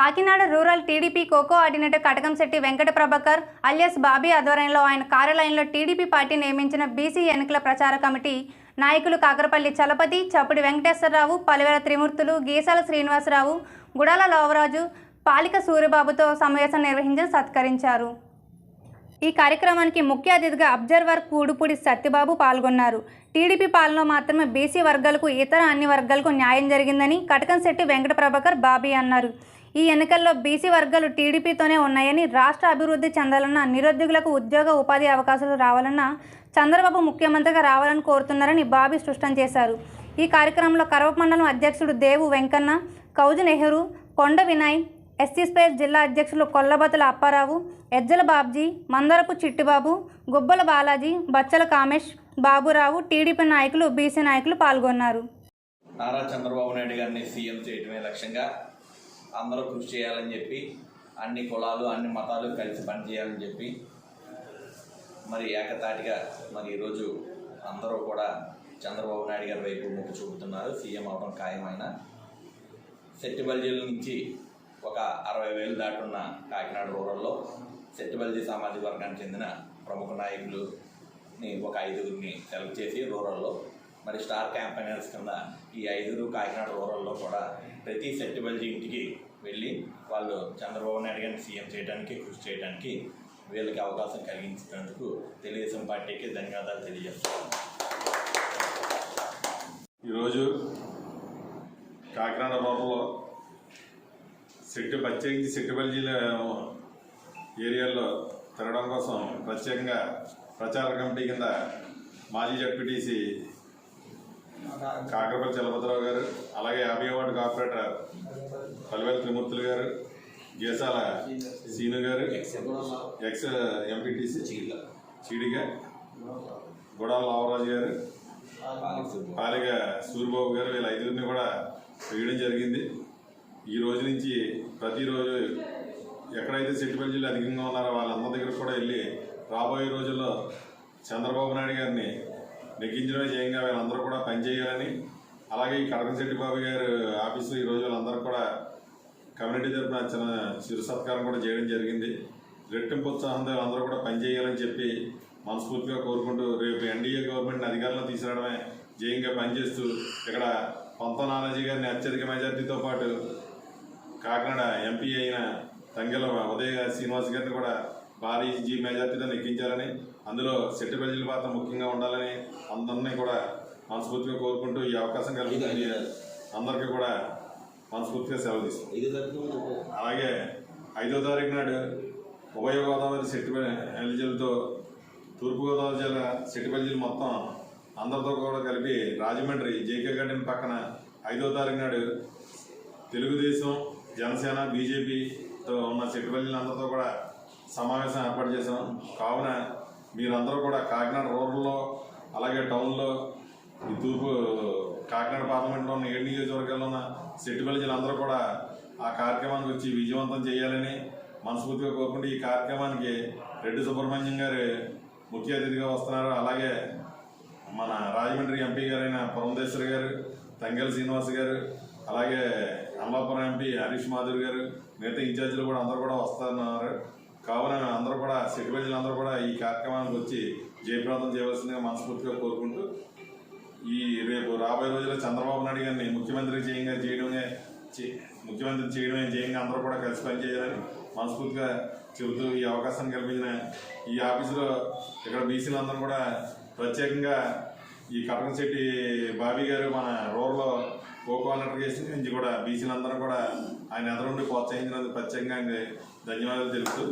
Kakinada rural TDP coordinator Katakamsetti Venkata Prabhakar alias Bobby ఆధ్వర్యంలో ఆయన కార్యాలయంలో టీడీపీ పార్టీ నియమించిన బీసీ ఎన్నికల ప్రచార కమిటీ నాయకులు కాకరపల్లి చలపతి చప్పుడి వెంకటేశ్వరరావు పలువేల త్రిమూర్తులు గీసాల శ్రీనివాసరావు గుడాల లోవరాజు పాలిక సూర్యబాబుతో సమావేశం నిర్వహించి సత్కరించారు. ఈ కార్యక్రమానికి ముఖ్య అతిథిగా అబ్జర్వర్ కూడుపూడి సత్యబాబు పాల్గొన్నారు. టీడీపీ పాలనలో మాత్రమే బీసీ వర్గాలకు ఇతర అన్ని వర్గాలకు న్యాయం జరిగిందని కటకంశెట్టి వెంకట ప్రభాకర్ బాబీ అన్నారు. ఈ ఎన్నికల్లో బీసీ వర్గాలు టీడీపీతోనే ఉన్నాయని రాష్ట్ర అభివృద్ధి చెందాలన్నా నిరుద్యోగులకు ఉద్యోగ ఉపాధి అవకాశాలు రావాలన్నా చంద్రబాబు ముఖ్యమంత్రిగా రావాలని కోరుతున్నారని బాబీ స్పష్టం చేశారు. ఈ కార్యక్రమంలో కరవ మండలం అధ్యక్షుడు దేవు వెంకన్న కౌజు నెహ్రూ కొండ వినయ్ ఎస్సీ స్పేస్ జిల్లా అధ్యక్షులు కొల్లబతుల అప్పారావు ఎజ్జల బాబ్జీ మందరపు చిట్టిబాబు గుబ్బల బాలాజీ బచ్చల కామేష్ బాబురావు టీడీపీ నాయకులు బీసీ నాయకులు పాల్గొన్నారు. నారా చంద్రబాబు నాయుడు గారిని సీఎం చేయడమే లక్ష్యంగా అందరూ కృషి చేయాలని చెప్పి అన్ని కులాలు అన్ని మతాలు కలిసి పనిచేయాలని చెప్పి మరి ఏకతాటిగా మరి ఈరోజు అందరూ కూడా చంద్రబాబు నాయుడు గారి వైపు మొగ్గు చూపుతున్నారు. సీఎం అవడం ఖాయమైన సెట్టిబల్జీల నుంచి ఒక అరవై వేలు దాటున్న కాకినాడ రూరల్లో సెట్టిబల్జీ సామాజిక వర్గానికి చెందిన ప్రముఖ నాయకులుని ఒక ఐదుగురిని సెలెక్ట్ చేసి రూరల్లో మరి స్టార్ క్యాంపెయినర్స్ కింద ఈ ఐదుగురు కాకినాడ రూరల్లో కూడా ప్రతి సెట్టిబల్జీ ఇంటికి వెళ్ళి వాళ్ళు చంద్రబాబు నాయుడు గారిని సీఎం చేయడానికి కృషి చేయడానికి వీళ్ళకి అవకాశం కలిగించినందుకు తెలుగుదేశం పార్టీకి ధన్యవాదాలు తెలియజేస్తున్నాను. ఈరోజు కాకినాడ రూరల్లో సెట్టు ప్రత్యేకించి సెట్టుపల్లిల ఏరియాల్లో తిరగడం కోసం ప్రత్యేకంగా ప్రచార కమిటీ కింద మాజీ జడ్పీటీసీ కాకరపల్లి చలపతిరావు గారు అలాగే యాభై ward corporator Palvela Trimurthulu garu Gesala Seenu garu ex MPTC Cheediga Gudala Lavaraju garu Palika Suryababu గారు వీళ్ళ ఐదుగురిని కూడా వేయడం జరిగింది. ఈ రోజు నుంచి ప్రతిరోజు ఎక్కడైతే సెట్టిపల్లిలు అధికంగా ఉన్నారో వాళ్ళందరి దగ్గర కూడా వెళ్ళి రాబోయే రోజుల్లో చంద్రబాబు నాయుడు గారిని నెగ్గించడమే చేయంగా వీళ్ళందరూ కూడా పనిచేయాలని అలాగే ఈ కడకంశెట్టి బాబు గారు ఆఫీసులో ఈ రోజు వాళ్ళందరూ కూడా కమ్యూనిటీ తరఫున చిన్న చిరు సత్కారం కూడా చేయడం జరిగింది. రెట్టింపు ఉత్సాహంతో అందరూ కూడా పనిచేయాలని చెప్పి మనస్ఫూర్తిగా కోరుకుంటూ రేపు ఎన్డీఏ గవర్నమెంట్ అధికారంలో తీసుకురావడమే జయంగా పనిచేస్తూ ఇక్కడ పంత నానాజీ గారిని అత్యధిక మెజార్టీతో పాటు కాకినాడ ఎంపీ అయిన తంగెల ఉదయ శ్రీనివాస్ గారిని కూడా భారీ జీ మెజార్టీతో నెగ్గించాలని అందులో సెట్టిపల్లిల పాత్ర ముఖ్యంగా ఉండాలని అందరినీ కూడా మనస్ఫూర్తిగా కోరుకుంటూ ఈ అవకాశం కలుగుతుంది అందరికీ కూడా మనస్ఫూర్తిగా సెలవు తీసుకుంటాం అలాగే ఐదో తారీఖు నాడు ఉభయ గోదావరి సెట్టిపల్లి జిల్లాతో తూర్పుగోదావరి జిల్లా సెట్టిపల్లి మొత్తం అందరితో కూడా కలిపి రాజమండ్రి జేకే గార్డెన్ పక్కన ఐదో తారీఖు నాడు తెలుగుదేశం జనసేన బీజేపీతో ఉన్న సెట్టిపల్లి అందరితో కూడా సమావేశం ఏర్పాటు చేశాం. కావున మీరందరూ కూడా కాకినాడ రూరల్లో అలాగే టౌన్లో ఈ తూర్పు కాకినాడ పార్లమెంట్లో ఉన్న ఏడు నియోజకవర్గాల్లో ఉన్న సెట్టిపల్లి జిల్లా కూడా ఆ కార్యక్రమానికి వచ్చి విజయవంతం చేయాలని మనస్ఫూర్తిగా కోరుకుంటే ఈ కార్యక్రమానికి రెడ్డి సుబ్రహ్మణ్యం గారు ముఖ్య అతిథిగా వస్తున్నారు. అలాగే మన రాజమండ్రి ఎంపీ గారైన పురంధేశ్వరి గారు తంగెల శ్రీనివాస్ గారు అలాగే అమలాపురం ఎంపీ హరీష్ మాధురి గారు మిగతా ఇన్ఛార్జీలు కూడా అందరూ కూడా వస్తున్నారు. కావున అందరూ కూడా సెక్రటరీలు అందరూ కూడా ఈ కార్యక్రమానికి వచ్చి జయప్రాంతం చేయవలసిందిగా మనస్ఫూర్తిగా కోరుకుంటూ ఈ రేపు రాబోయే రోజుల్లో చంద్రబాబు నాయుడు గారిని ముఖ్యమంత్రి చేయంగా చేయడమే చే- ముఖ్యమంత్రి చేయడమే చేయంగా అందరూ కూడా కలిసి పనిచేయాలని మనస్ఫూర్తిగా చెబుతూ ఈ అవకాశాన్ని కల్పించిన ఈ ఆఫీసులో ఇక్కడ బీసీలు అందరూ కూడా ప్రత్యేకంగా ఈ కటకంశెట్టి బాబీ గారు మన రూరల్లో కోఆర్డినేటర్ అన్నట్టు చేసి నుంచి కూడా బీసీలందరూ కూడా ఆయన ఎదురుండి ప్రోత్సహించినందుకు ప్రత్యేకంగా ధన్యవాదాలు తెలుపుతూ